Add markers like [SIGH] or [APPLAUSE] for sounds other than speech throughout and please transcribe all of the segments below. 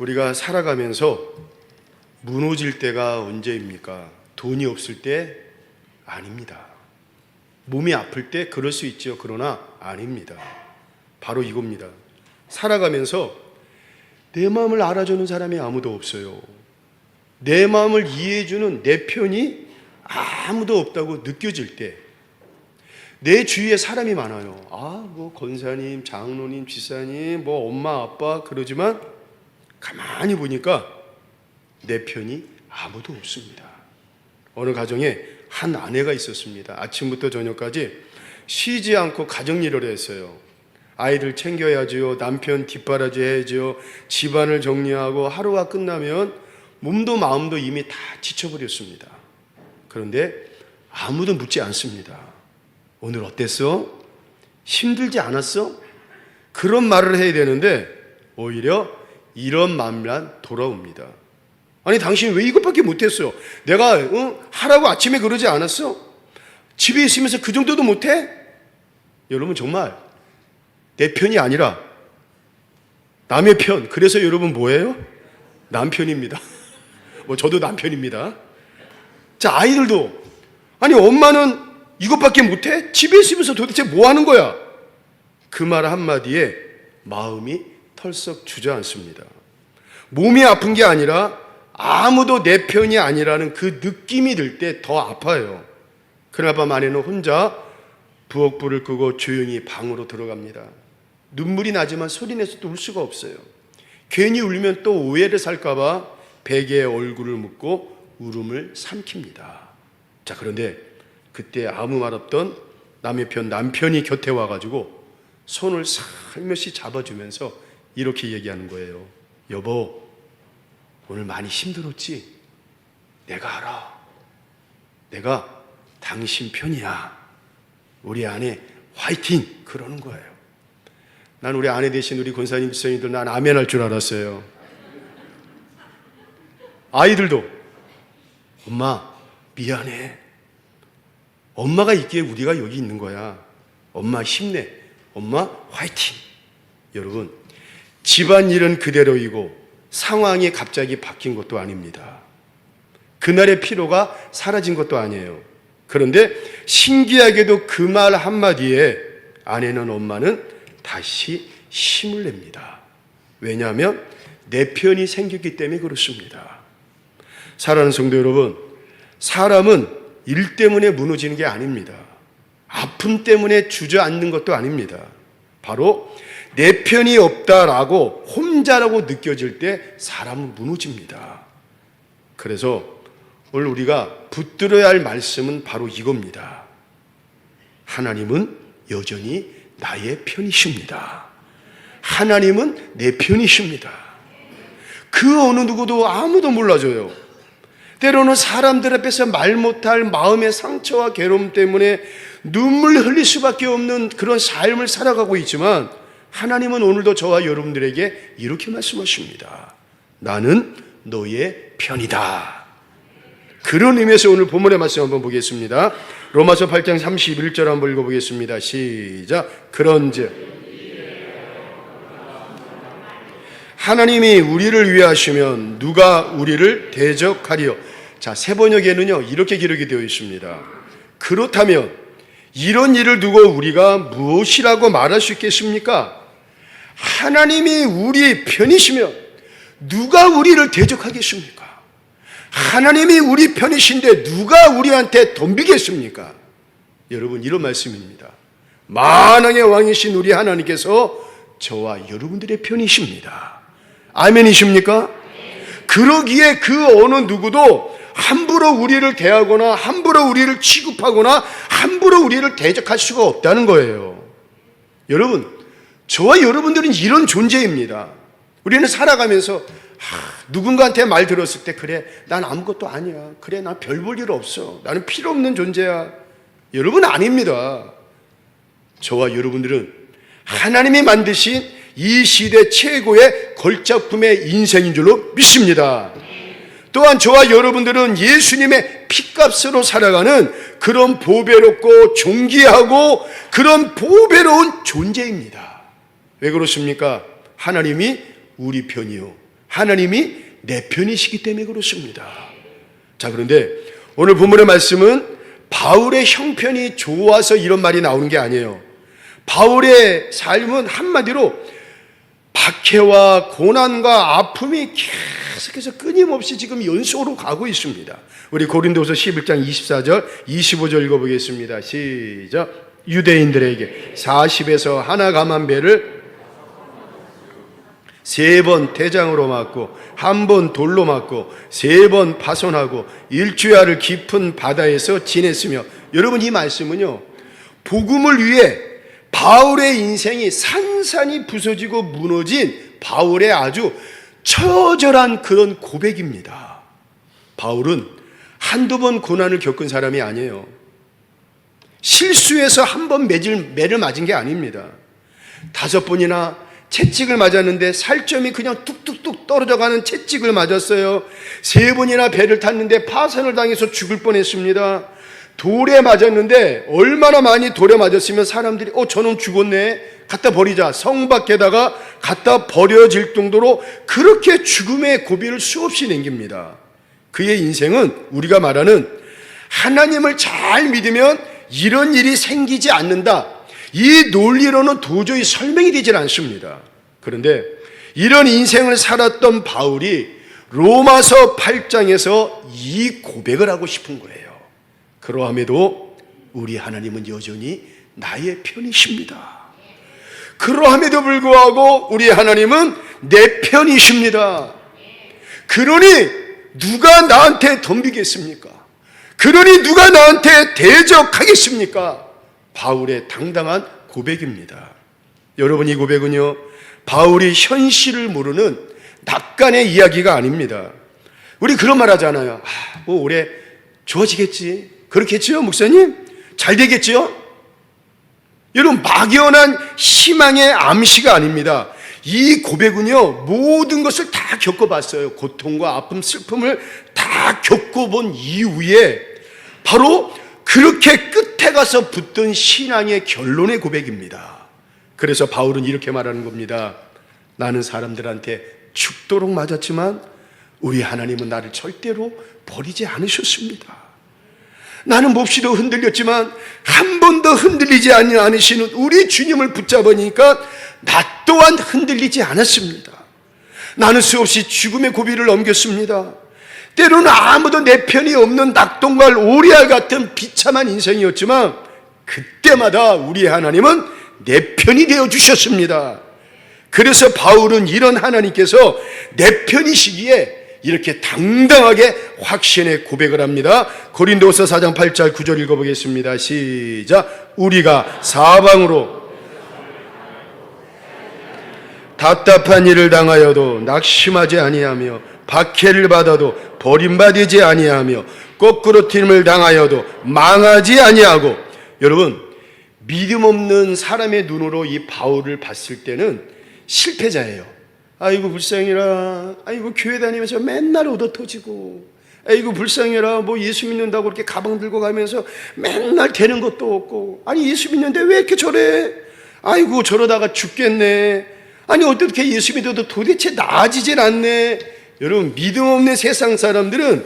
우리가 살아가면서 무너질 때가 언제입니까? 돈이 없을 때 아닙니다. 몸이 아플 때 그럴 수 있죠. 그러나 아닙니다. 바로 이겁니다. 살아가면서 내 마음을 알아주는 사람이 아무도 없어요. 내 마음을 이해해주는 내 편이 아무도 없다고 느껴질 때, 내 주위에 사람이 많아요. 아, 뭐, 권사님, 장로님, 지사님, 뭐, 엄마, 아빠, 그러지만 가만히 보니까 내 편이 아무도 없습니다. 어느 가정에 한 아내가 있었습니다. 아침부터 저녁까지 쉬지 않고 가정 일을 했어요. 아이들 챙겨야지요. 남편 뒷바라지 해야지요. 집안을 정리하고 하루가 끝나면 몸도 마음도 이미 다 지쳐버렸습니다. 그런데 아무도 묻지 않습니다. 오늘 어땠어? 힘들지 않았어? 그런 말을 해야 되는데 오히려 이런 마음만 돌아옵니다. 아니 당신 왜 이것밖에 못했어? 내가 어? 하라고 아침에 그러지 않았어? 집에 있으면서 그 정도도 못해? 여러분 정말 내 편이 아니라 남의 편. 그래서 여러분 뭐예요? 남편입니다. [LAUGHS] 뭐 저도 남편입니다. 자 아이들도 아니 엄마는 이것밖에 못해? 집에 있으면서 도대체 뭐 하는 거야? 그 말 한마디에 마음이 털썩 주저앉습니다. 몸이 아픈 게 아니라 아무도 내 편이 아니라는 그 느낌이 들 때 더 아파요. 그날 밤 아내는 혼자 부엌불을 끄고 조용히 방으로 들어갑니다. 눈물이 나지만 소리내서 또 울 수가 없어요. 괜히 울면 또 오해를 살까봐 베개에 얼굴을 묻고 울음을 삼킵니다. 자, 그런데 그때 아무 말 없던 남의 편 남편이 곁에 와가지고 손을 살며시 잡아주면서 이렇게 얘기하는 거예요. 여보, 오늘 많이 힘들었지? 내가 알아. 내가 당신 편이야. 우리 아내 화이팅! 그러는 거예요. 난 우리 아내 대신 우리 권사님, 지성이들 난 아멘 할 줄 알았어요. 아이들도 엄마 미안해. 엄마가 있기에 우리가 여기 있는 거야. 엄마 힘내. 엄마 화이팅. 여러분 집안일은 그대로이고 상황이 갑자기 바뀐 것도 아닙니다. 그날의 피로가 사라진 것도 아니에요. 그런데 신기하게도 그 말 한마디에 아내는 엄마는 다시 힘을 냅니다. 왜냐하면 내 편이 생겼기 때문에 그렇습니다. 사랑하는 성도 여러분, 사람은 일 때문에 무너지는 게 아닙니다. 아픔 때문에 주저앉는 것도 아닙니다. 바로 내 편이 없다라고 혼자라고 느껴질 때 사람은 무너집니다. 그래서 오늘 우리가 붙들어야 할 말씀은 바로 이겁니다. 하나님은 여전히 나의 편이십니다. 하나님은 내 편이십니다. 그 어느 누구도 아무도 몰라줘요. 때로는 사람들 앞에서 말 못할 마음의 상처와 괴로움 때문에 눈물 흘릴 수밖에 없는 그런 삶을 살아가고 있지만 하나님은 오늘도 저와 여러분들에게 이렇게 말씀하십니다. 나는 너의 편이다. 그런 의미에서 오늘 본문의 말씀 한번 보겠습니다. 로마서 8장 31절 한번 읽어보겠습니다. 시작. 그런즉 하나님이 우리를 위하시면 누가 우리를 대적하리요? 자, 세 번역에는요, 이렇게 기록이 되어 있습니다. 그렇다면 이런 일을 두고 우리가 무엇이라고 말할 수 있겠습니까? 하나님이 우리 편이시면 누가 우리를 대적하겠습니까? 하나님이 우리 편이신데 누가 우리한테 덤비겠습니까? 여러분, 이런 말씀입니다. 만왕의 왕이신 우리 하나님께서 저와 여러분들의 편이십니다. 아멘이십니까? 그러기에 그 어느 누구도 함부로 우리를 대하거나 함부로 우리를 취급하거나 함부로 우리를 대적할 수가 없다는 거예요. 여러분, 저와 여러분들은 이런 존재입니다. 우리는 살아가면서 하, 누군가한테 말 들었을 때 그래 난 아무것도 아니야. 그래 난 별 볼 일 없어. 나는 필요 없는 존재야. 여러분 아닙니다. 저와 여러분들은 하나님이 만드신 이 시대 최고의 걸작품의 인생인 줄로 믿습니다. 또한 저와 여러분들은 예수님의 피값으로 살아가는 그런 보배롭고 존귀하고 그런 보배로운 존재입니다. 왜 그렇습니까? 하나님이 우리 편이요. 하나님이 내 편이시기 때문에 그렇습니다. 자, 그런데 오늘 본문의 말씀은 바울의 형편이 좋아서 이런 말이 나오는 게 아니에요. 바울의 삶은 한마디로 박해와 고난과 아픔이 계속해서 끊임없이 지금 연속으로 가고 있습니다. 우리 고린도서 11장 24절, 25절 읽어보겠습니다. 시작. 유대인들에게 40에서 하나 감한 배를 세번 태장으로 맞고 한 번 돌로 맞고 세 번 파손하고 일주야를 깊은 바다에서 지냈으며 여러분 이 말씀은요 복음을 위해 바울의 인생이 산산이 부서지고 무너진 바울의 아주 처절한 그런 고백입니다. 바울은 한두 번 고난을 겪은 사람이 아니에요. 실수해서 한 번 매를 맞은 게 아닙니다. 다섯 번이나 채찍을 맞았는데 살점이 그냥 뚝뚝뚝 떨어져 가는 채찍을 맞았어요. 세 번이나 배를 탔는데 파산을 당해서 죽을 뻔했습니다. 돌에 맞았는데 얼마나 많이 돌에 맞았으면 사람들이 어 저놈 죽었네 갖다 버리자 성 밖에다가 갖다 버려질 정도로 그렇게 죽음의 고비를 수없이 남깁니다. 그의 인생은 우리가 말하는 하나님을 잘 믿으면 이런 일이 생기지 않는다. 이 논리로는 도저히 설명이 되질 않습니다. 그런데 이런 인생을 살았던 바울이 로마서 8장에서 이 고백을 하고 싶은 거예요. 그러함에도 우리 하나님은 여전히 나의 편이십니다. 그러함에도 불구하고 우리 하나님은 내 편이십니다. 그러니 누가 나한테 덤비겠습니까? 그러니 누가 나한테 대적하겠습니까? 바울의 당당한 고백입니다. 여러분 이 고백은요, 바울이 현실을 모르는 낙관의 이야기가 아닙니다. 우리 그런 말 하잖아요. 아, 뭐 올해 좋아지겠지. 그렇겠지요, 목사님? 잘 되겠지요? 여러분, 막연한 희망의 암시가 아닙니다. 이 고백은요, 모든 것을 다 겪어봤어요. 고통과 아픔, 슬픔을 다 겪어본 이후에 바로 그렇게 끝에 가서 붙던 신앙의 결론의 고백입니다. 그래서 바울은 이렇게 말하는 겁니다. 나는 사람들한테 죽도록 맞았지만 우리 하나님은 나를 절대로 버리지 않으셨습니다. 나는 몹시도 흔들렸지만 한 번도 흔들리지 않으시는 우리 주님을 붙잡으니까 나 또한 흔들리지 않았습니다. 나는 수없이 죽음의 고비를 넘겼습니다. 때로는 아무도 내 편이 없는 낙동갈 오리알 같은 비참한 인생이었지만 그때마다 우리 하나님은 내 편이 되어 주셨습니다. 그래서 바울은 이런 하나님께서 내 편이시기에 이렇게 당당하게 확신의 고백을 합니다. 고린도서 4장 8절 9절 읽어보겠습니다. 시작. 우리가 사방으로 답답한 일을 당하여도 낙심하지 아니하며 박해를 받아도 버림받지 아니하며 거꾸로 팀을 당하여도 망하지 아니하고 여러분 믿음 없는 사람의 눈으로 이 바울을 봤을 때는 실패자예요. 아이고 불쌍해라. 아이고 교회 다니면서 맨날 얻어 터지고. 아이고 불쌍해라. 뭐 예수 믿는다고 이렇게 가방 들고 가면서 맨날 되는 것도 없고. 아니 예수 믿는데 왜 이렇게 저래? 아이고 저러다가 죽겠네. 아니 어떻게 예수 믿어도 도대체 나아지질 않네. 여러분 믿음 없는 세상 사람들은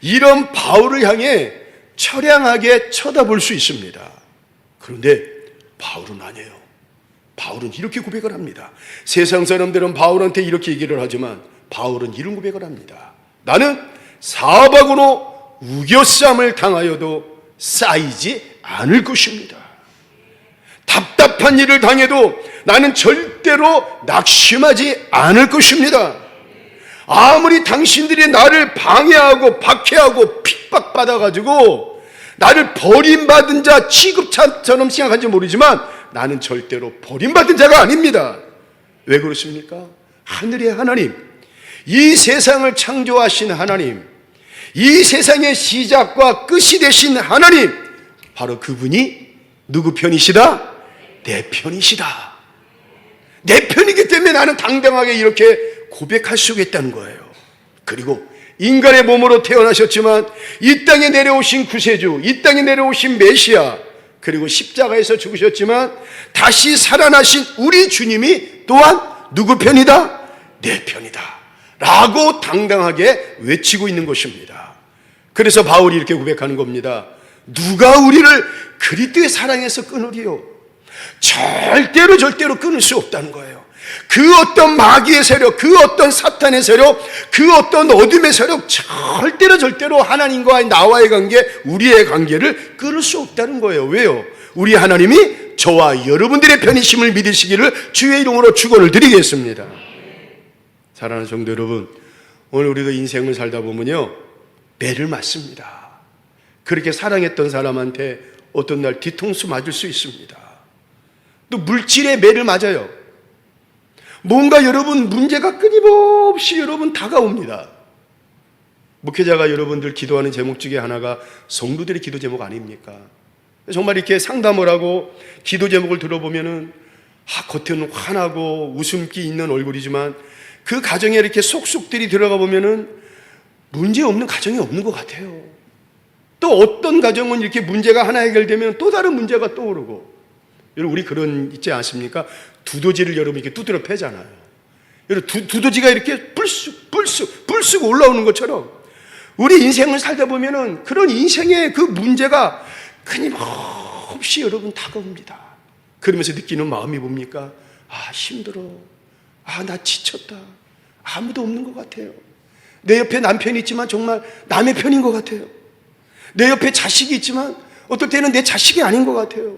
이런 바울을 향해 처량하게 쳐다볼 수 있습니다. 그런데 바울은 아니에요. 바울은 이렇게 고백을 합니다. 세상 사람들은 바울한테 이렇게 얘기를 하지만 바울은 이런 고백을 합니다. 나는 사박으로 우겨쌈을 당하여도 쌓이지 않을 것입니다. 답답한 일을 당해도 나는 절대로 낙심하지 않을 것입니다. 아무리 당신들이 나를 방해하고 박해하고 핍박받아가지고 나를 버림받은 자 취급차처럼 생각한지 모르지만 나는 절대로 버림받은 자가 아닙니다. 왜 그렇습니까? 하늘의 하나님, 이 세상을 창조하신 하나님, 이 세상의 시작과 끝이 되신 하나님, 바로 그분이 누구 편이시다? 내 편이시다. 내 편이기 때문에 나는 당당하게 이렇게 고백할 수 있다는 거예요. 그리고 인간의 몸으로 태어나셨지만 이 땅에 내려오신 구세주, 이 땅에 내려오신 메시아, 그리고 십자가에서 죽으셨지만 다시 살아나신 우리 주님이 또한 누구 편이다? 내 편이다. 라고 당당하게 외치고 있는 것입니다. 그래서 바울이 이렇게 고백하는 겁니다. 누가 우리를 그리스도의 사랑에서 끊으리요? 절대로 절대로 끊을 수 없다는 거예요. 그 어떤 마귀의 세력, 그 어떤 사탄의 세력, 그 어떤 어둠의 세력, 절대로 절대로 하나님과 나와의 관계, 우리의 관계를 끊을 수 없다는 거예요. 왜요? 우리 하나님이 저와 여러분들의 편이심을 믿으시기를 주의 이름으로 축원을 드리겠습니다. 사랑하는 성도 여러분, 오늘 우리가 인생을 살다 보면요, 매를 맞습니다. 그렇게 사랑했던 사람한테 어떤 날 뒤통수 맞을 수 있습니다. 또 물질의 매를 맞아요. 뭔가 여러분 문제가 끊임없이 여러분 다가옵니다. 목회자가 여러분들 기도하는 제목 중에 하나가 성도들의 기도 제목 아닙니까? 정말 이렇게 상담을 하고 기도 제목을 들어보면은 아, 겉에는 환하고 웃음기 있는 얼굴이지만 그 가정에 이렇게 속속들이 들어가 보면은 문제 없는 가정이 없는 것 같아요. 또 어떤 가정은 이렇게 문제가 하나 해결되면 또 다른 문제가 떠오르고 여러분 우리 그런 있지 않습니까? 두더지를 여러분 이렇게 두드려 패잖아요. 여러분 두, 두더지가 이렇게 불쑥 불쑥 불쑥 올라오는 것처럼 우리 인생을 살다 보면은 그런 인생의 그 문제가 끊임없이 여러분 다가옵니다. 그러면서 느끼는 마음이 뭡니까? 아 힘들어. 아 나 지쳤다. 아무도 없는 것 같아요. 내 옆에 남편이 있지만 정말 남의 편인 것 같아요. 내 옆에 자식이 있지만 어떨 때는 내 자식이 아닌 것 같아요.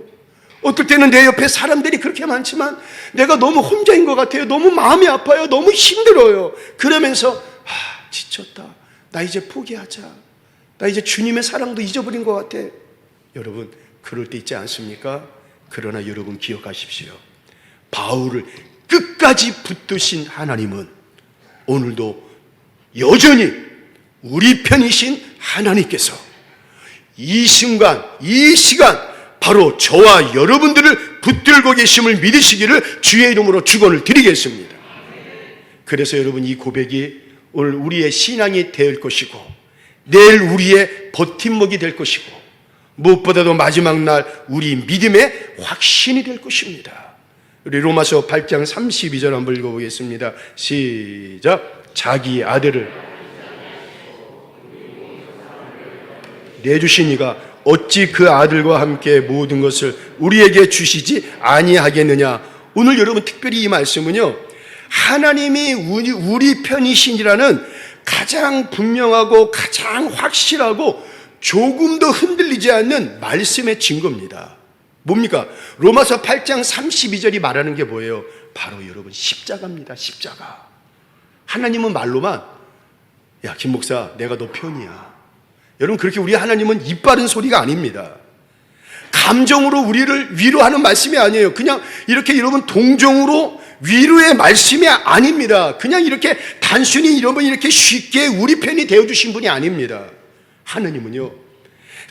어떨 때는 내 옆에 사람들이 그렇게 많지만 내가 너무 혼자인 것 같아요. 너무 마음이 아파요. 너무 힘들어요. 그러면서 아, 지쳤다. 나 이제 포기하자. 나 이제 주님의 사랑도 잊어버린 것 같아. 여러분, 그럴 때 있지 않습니까? 그러나 여러분 기억하십시오. 바울을 끝까지 붙드신 하나님은 오늘도 여전히 우리 편이신 하나님께서 이 순간, 이 시간, 바로 저와 여러분들을 붙들고 계심을 믿으시기를 주의 이름으로 축원을 드리겠습니다. 그래서 여러분 이 고백이 오늘 우리의 신앙이 될 것이고 내일 우리의 버팀목이 될 것이고 무엇보다도 마지막 날 우리 믿음의 확신이 될 것입니다. 우리 로마서 8장 32절 한번 읽어보겠습니다. 시작. 자기 아들을 내주신 이가 어찌 그 아들과 함께 모든 것을 우리에게 주시지 아니하겠느냐. 오늘 여러분 특별히 이 말씀은요. 하나님이 우리, 우리 편이신이라는 가장 분명하고 가장 확실하고 조금도 흔들리지 않는 말씀의 증거입니다. 뭡니까? 로마서 8장 32절이 말하는 게 뭐예요? 바로 여러분 십자가입니다. 십자가. 하나님은 말로만 야, 김 목사, 내가 너 편이야. 여러분 그렇게 우리 하나님은 입 바른 소리가 아닙니다. 감정으로 우리를 위로하는 말씀이 아니에요. 그냥 이렇게 여러분 동정으로 위로의 말씀이 아닙니다. 그냥 이렇게 단순히 여러분 이렇게 쉽게 우리 편이 되어 주신 분이 아닙니다. 하나님은요.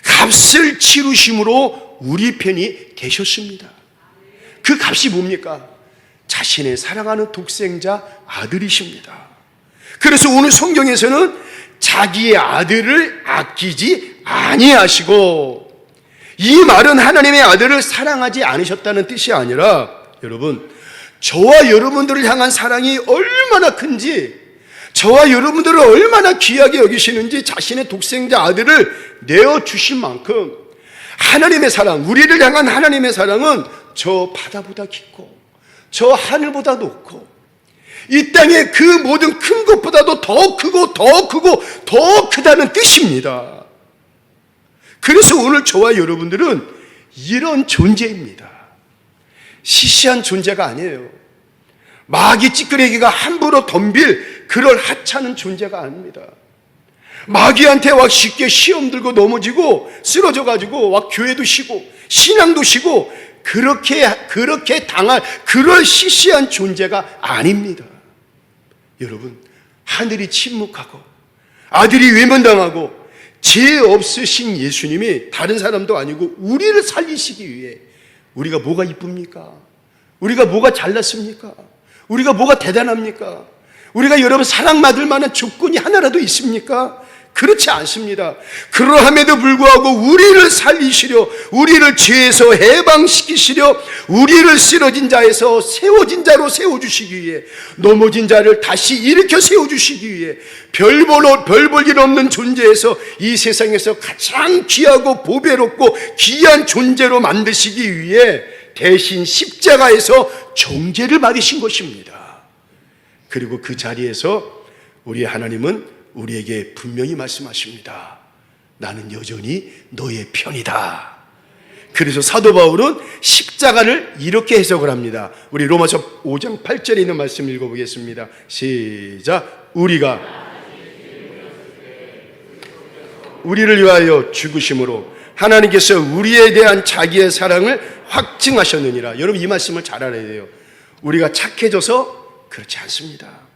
값을 치르심으로 우리 편이 되셨습니다. 그 값이 뭡니까? 자신의 사랑하는 독생자 아들이십니다. 그래서 오늘 성경에서는 자기의 아들을 아끼지 아니하시고 이 말은 하나님의 아들을 사랑하지 않으셨다는 뜻이 아니라 여러분 저와 여러분들을 향한 사랑이 얼마나 큰지 저와 여러분들을 얼마나 귀하게 여기시는지 자신의 독생자 아들을 내어 주신 만큼 하나님의 사랑 우리를 향한 하나님의 사랑은 저 바다보다 깊고 저 하늘보다 높고 이 땅의 그 모든 큰 것보다도 더 크고 더 크고 더 크다는 뜻입니다. 그래서 오늘 저와 여러분들은 이런 존재입니다. 시시한 존재가 아니에요. 마귀 찌끄레기가 함부로 덤빌 그럴 하찮은 존재가 아닙니다. 마귀한테 와 쉽게 시험 들고 넘어지고 쓰러져 가지고 와 교회도 쉬고 신앙도 쉬고 그렇게 그렇게 당할 그럴 시시한 존재가 아닙니다. 여러분, 하늘이 침묵하고 아들이 외면당하고 죄 없으신 예수님이 다른 사람도 아니고 우리를 살리시기 위해 우리가 뭐가 이쁩니까? 우리가 뭐가 잘났습니까? 우리가 뭐가 대단합니까? 우리가 여러분 사랑받을 만한 조건이 하나라도 있습니까? 그렇지 않습니다. 그러함에도 불구하고 우리를 살리시려, 우리를 죄에서 해방시키시려, 우리를 쓰러진 자에서 세워진 자로 세워주시기 위해, 넘어진 자를 다시 일으켜 세워주시기 위해, 별볼로, 별볼 일 없는 존재에서 이 세상에서 가장 귀하고 보배롭고 귀한 존재로 만드시기 위해 대신 십자가에서 정죄를 받으신 것입니다. 그리고 그 자리에서 우리 하나님은 우리에게 분명히 말씀하십니다. 나는 여전히 너의 편이다. 그래서 사도 바울은 십자가를 이렇게 해석을 합니다. 우리 로마서 5장 8절에 있는 말씀 읽어보겠습니다. 시작. 우리가 우리를 위하여 죽으심으로 하나님께서 우리에 대한 자기의 사랑을 확증하셨느니라. 여러분 이 말씀을 잘 알아야 돼요. 우리가 착해져서 그렇지 않습니다.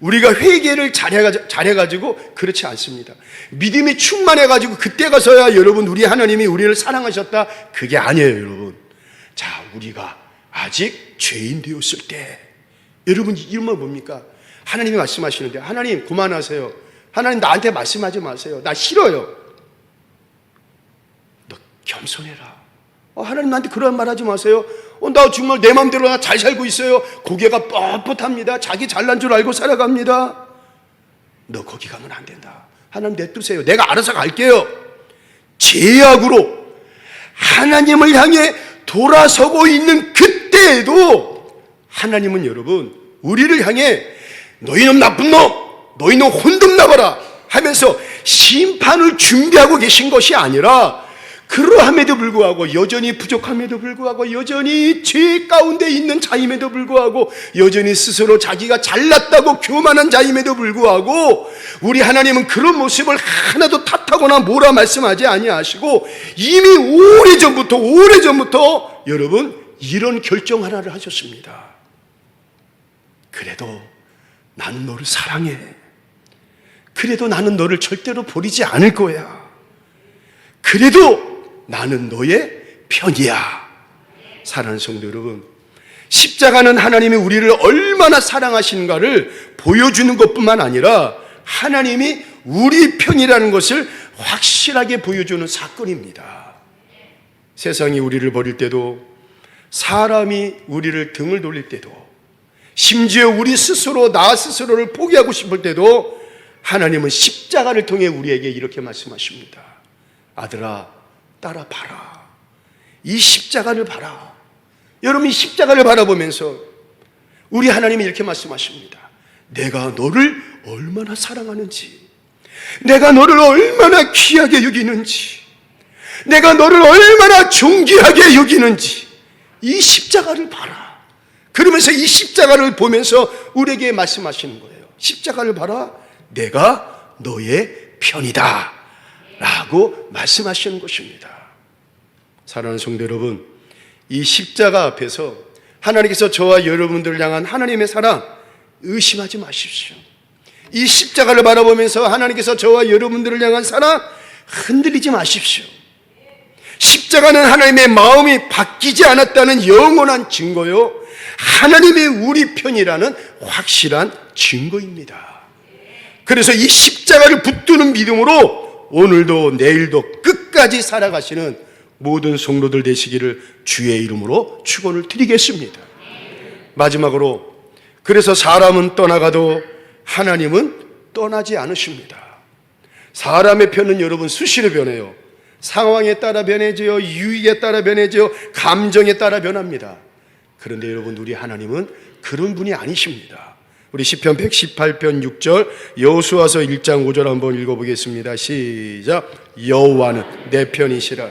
우리가 회개를 잘해가- 잘해가지고 그렇지 않습니다. 믿음이 충만해가지고 그때 가서야 여러분 우리 하나님이 우리를 사랑하셨다. 그게 아니에요, 여러분. 자, 우리가 아직 죄인 되었을 때 여러분 이런 말 뭡니까? 하나님이 말씀하시는데 하나님 그만하세요. 하나님 나한테 말씀하지 마세요. 나 싫어요. 너 겸손해라. 어, 하나님 나한테 그런 말 하지 마세요. 어, 나 정말 내 마음대로 나 잘 살고 있어요. 고개가 뻣뻣합니다. 자기 잘난 줄 알고 살아갑니다. 너 거기 가면 안 된다. 하나님 냅두세요. 내가 알아서 갈게요. 제약으로 하나님을 향해 돌아서고 있는 그때에도 하나님은 여러분 우리를 향해 너희는 나쁜 놈, 너희는 혼좀 나가라 하면서 심판을 준비하고 계신 것이 아니라 그러함에도 불구하고 여전히 부족함에도 불구하고 여전히 죄 가운데 있는 자임에도 불구하고 여전히 스스로 자기가 잘났다고 교만한 자임에도 불구하고 우리 하나님은 그런 모습을 하나도 탓하거나 뭐라 말씀하지 아니하시고 이미 오래전부터 오래전부터 여러분 이런 결정 하나를 하셨습니다. 그래도 나는 너를 사랑해. 그래도 나는 너를 절대로 버리지 않을 거야. 그래도 나는 너의 편이야. 사랑하는 성도 여러분, 십자가는 하나님이 우리를 얼마나 사랑하신가를 보여주는 것뿐만 아니라 하나님이 우리 편이라는 것을 확실하게 보여주는 사건입니다. 세상이 우리를 버릴 때도 사람이 우리를 등을 돌릴 때도 심지어 우리 스스로 나 스스로를 포기하고 싶을 때도 하나님은 십자가를 통해 우리에게 이렇게 말씀하십니다. 아들아, 따라 봐라. 이 십자가를 봐라. 여러분 이 십자가를 바라보면서 우리 하나님이 이렇게 말씀하십니다. 내가 너를 얼마나 사랑하는지, 내가 너를 얼마나 귀하게 여기는지, 내가 너를 얼마나 존귀하게 여기는지, 이 십자가를 봐라. 그러면서 이 십자가를 보면서 우리에게 말씀하시는 거예요. 십자가를 봐라. 내가 너의 편이다. 라고 말씀하시는 것입니다. 사랑하는 성도 여러분, 이 십자가 앞에서 하나님께서 저와 여러분들을 향한 하나님의 사랑 의심하지 마십시오. 이 십자가를 바라보면서 하나님께서 저와 여러분들을 향한 사랑 흔들리지 마십시오. 십자가는 하나님의 마음이 바뀌지 않았다는 영원한 증거요. 하나님이 우리 편이라는 확실한 증거입니다. 그래서 이 십자가를 붙드는 믿음으로 오늘도 내일도 끝까지 살아가시는 모든 성도들 되시기를 주의 이름으로 축원을 드리겠습니다. 마지막으로 그래서 사람은 떠나가도 하나님은 떠나지 않으십니다. 사람의 편은 여러분 수시로 변해요. 상황에 따라 변해져요. 유익에 따라 변해져요. 감정에 따라 변합니다. 그런데 여러분 우리 하나님은 그런 분이 아니십니다. 우리 시편 118편 6절 여호수아서 1장 5절 한번 읽어 보겠습니다. 시작. 여호와는 내 편이시라.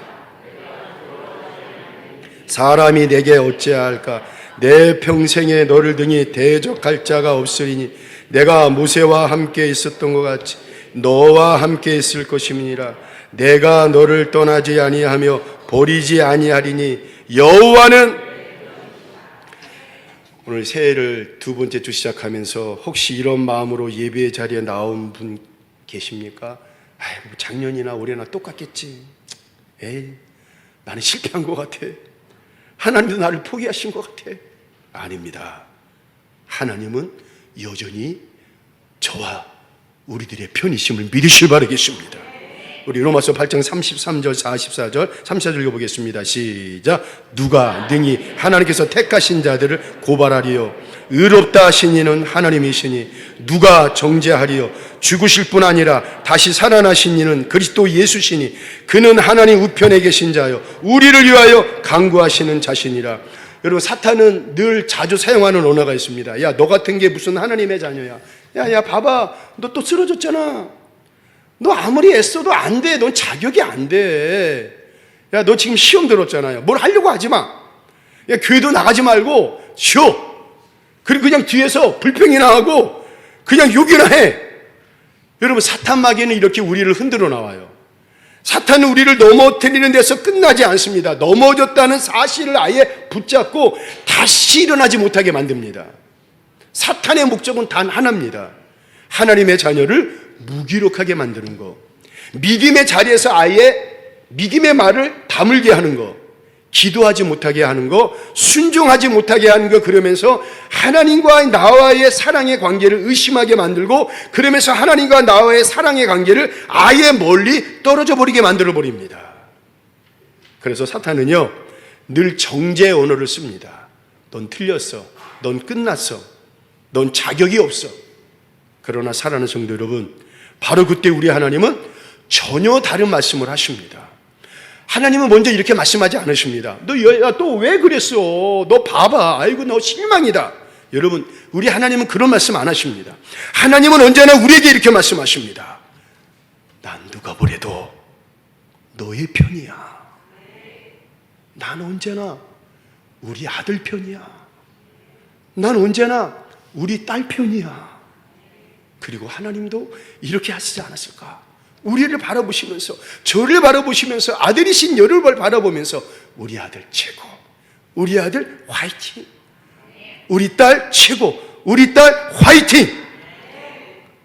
사람이 내게 어찌할까? 내 평생에 너를 등이 대적할 자가 없으리니 내가 모세와 함께 있었던 것 같이 너와 함께 있을 것임이니라. 내가 너를 떠나지 아니하며 버리지 아니하리니 여호와는 오늘 새해를 두 번째 주 시작하면서 혹시 이런 마음으로 예배 자리에 나온 분 계십니까? 아이, 뭐 작년이나 올해나 똑같겠지. 에이, 나는 실패한 것 같아. 하나님도 나를 포기하신 것 같아. 아닙니다. 하나님은 여전히 저와 우리들의 편이심을 믿으실 바라겠습니다. 우리 로마서 8장 33절 44절 34절 읽어보겠습니다. 시작. 누가 능히 하나님께서 택하신 자들을 고발하리요 의롭다 하신 이는 하나님이시니 누가 정죄하리요 죽으실 뿐 아니라 다시 살아나신 이는 그리스도 예수시니 그는 하나님 우편에 계신 자요 우리를 위하여 강구하시는 자신이라 여러분 사탄은 늘 자주 사용하는 언어가 있습니다. 야 너 같은 게 무슨 하나님의 자녀야? 야 야 봐봐 너 또 쓰러졌잖아. 너 아무리 애써도 안 돼. 넌 자격이 안 돼. 야, 너 지금 시험 들었잖아요. 뭘 하려고 하지 마. 야, 교회도 나가지 말고 쉬어. 그리고 그냥 뒤에서 불평이나 하고 그냥 욕이나 해. 여러분, 사탄 마귀는 이렇게 우리를 흔들어 나와요. 사탄은 우리를 넘어뜨리는 데서 끝나지 않습니다. 넘어졌다는 사실을 아예 붙잡고 다시 일어나지 못하게 만듭니다. 사탄의 목적은 단 하나입니다. 하나님의 자녀를 무기력하게 만드는 거. 믿음의 자리에서 아예 믿음의 말을 다물게 하는 거. 기도하지 못하게 하는 거, 순종하지 못하게 하는 거, 그러면서 하나님과 나와의 사랑의 관계를 의심하게 만들고, 그러면서 하나님과 나와의 사랑의 관계를 아예 멀리 떨어져 버리게 만들어 버립니다. 그래서 사탄은요, 늘 정죄의 언어를 씁니다. 넌 틀렸어. 넌 끝났어. 넌 자격이 없어. 그러나 사랑하는 성도 여러분, 바로 그때 우리 하나님은 전혀 다른 말씀을 하십니다. 하나님은 먼저 이렇게 말씀하지 않으십니다. 너 또왜 그랬어? 너 봐봐. 아이고 너 실망이다. 여러분, 우리 하나님은 그런 말씀 안 하십니다. 하나님은 언제나 우리에게 이렇게 말씀하십니다. 난 누가 보래도 너의 편이야. 난 언제나 우리 아들 편이야. 난 언제나 우리 딸 편이야. 그리고 하나님도 이렇게 하시지 않았을까? 우리를 바라보시면서, 저를 바라보시면서, 아들이신 여를 바라보면서, 우리 아들 최고, 우리 아들 화이팅, 우리 딸 최고, 우리 딸 화이팅!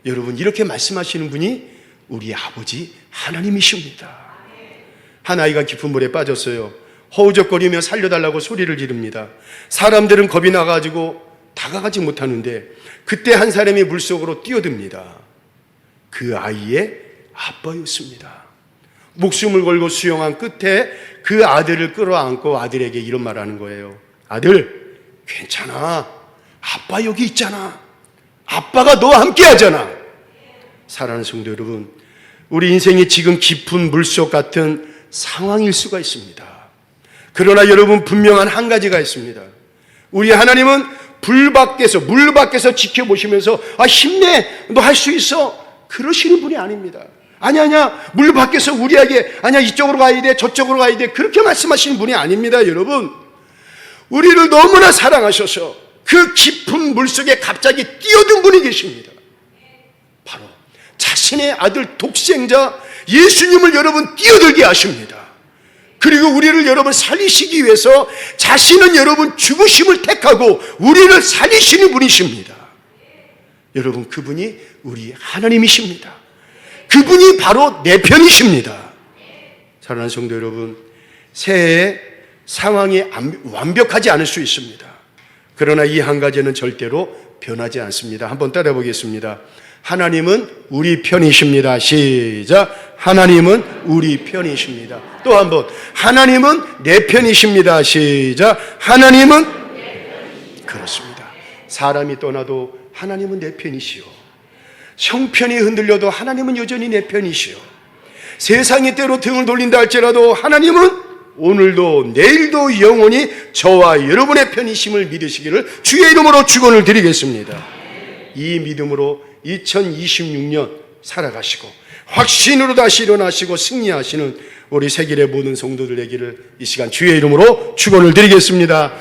여러분, 이렇게 말씀하시는 분이 우리 아버지 하나님이십니다. 한 아이가 깊은 물에 빠졌어요. 허우적거리며 살려달라고 소리를 지릅니다. 사람들은 겁이 나가지고 다가가지 못하는데 그때 한 사람이 물속으로 뛰어듭니다. 그 아이의 아빠였습니다. 목숨을 걸고 수영한 끝에 그 아들을 끌어안고 아들에게 이런 말 하는 거예요. 아들, 괜찮아. 아빠 여기 있잖아. 아빠가 너와 함께 하잖아. 사랑하는 성도 여러분, 우리 인생이 지금 깊은 물속 같은 상황일 수가 있습니다. 그러나 여러분 분명한 한 가지가 있습니다. 우리 하나님은 불 밖에서 물 밖에서 지켜보시면서 아 힘내 너 할 수 있어 그러시는 분이 아닙니다. 아니 아니야 물 밖에서 우리에게 아니야 이쪽으로 가야 돼 저쪽으로 가야 돼 그렇게 말씀하시는 분이 아닙니다 여러분 우리를 너무나 사랑하셔서 그 깊은 물 속에 갑자기 뛰어든 분이 계십니다. 바로 자신의 아들 독생자 예수님을 여러분 뛰어들게 하십니다. 그리고 우리를 여러분 살리시기 위해서 자신은 여러분 죽으심을 택하고 우리를 살리시는 분이십니다. 여러분 그분이 우리 하나님이십니다. 그분이 바로 내 편이십니다. 사랑하는 성도 여러분, 새해에 상황이 완벽하지 않을 수 있습니다. 그러나 이 한 가지는 절대로 변하지 않습니다. 한번 따라 보겠습니다. 하나님은 우리 편이십니다. 시작. 하나님은 우리 편이십니다. 또 한 번. 하나님은 내 편이십니다. 시작. 하나님은 그렇습니다. 사람이 떠나도 하나님은 내 편이시오. 형편이 흔들려도 하나님은 여전히 내 편이시오. 세상이 때로 등을 돌린다 할지라도 하나님은 오늘도 내일도 영원히 저와 여러분의 편이심을 믿으시기를 주의 이름으로 축원을 드리겠습니다. 이 믿음으로 2026년 살아가시고 확신으로 다시 일어나시고 승리하시는 우리 세길의 모든 성도들 되기를 이 시간 주의 이름으로 축원을 드리겠습니다.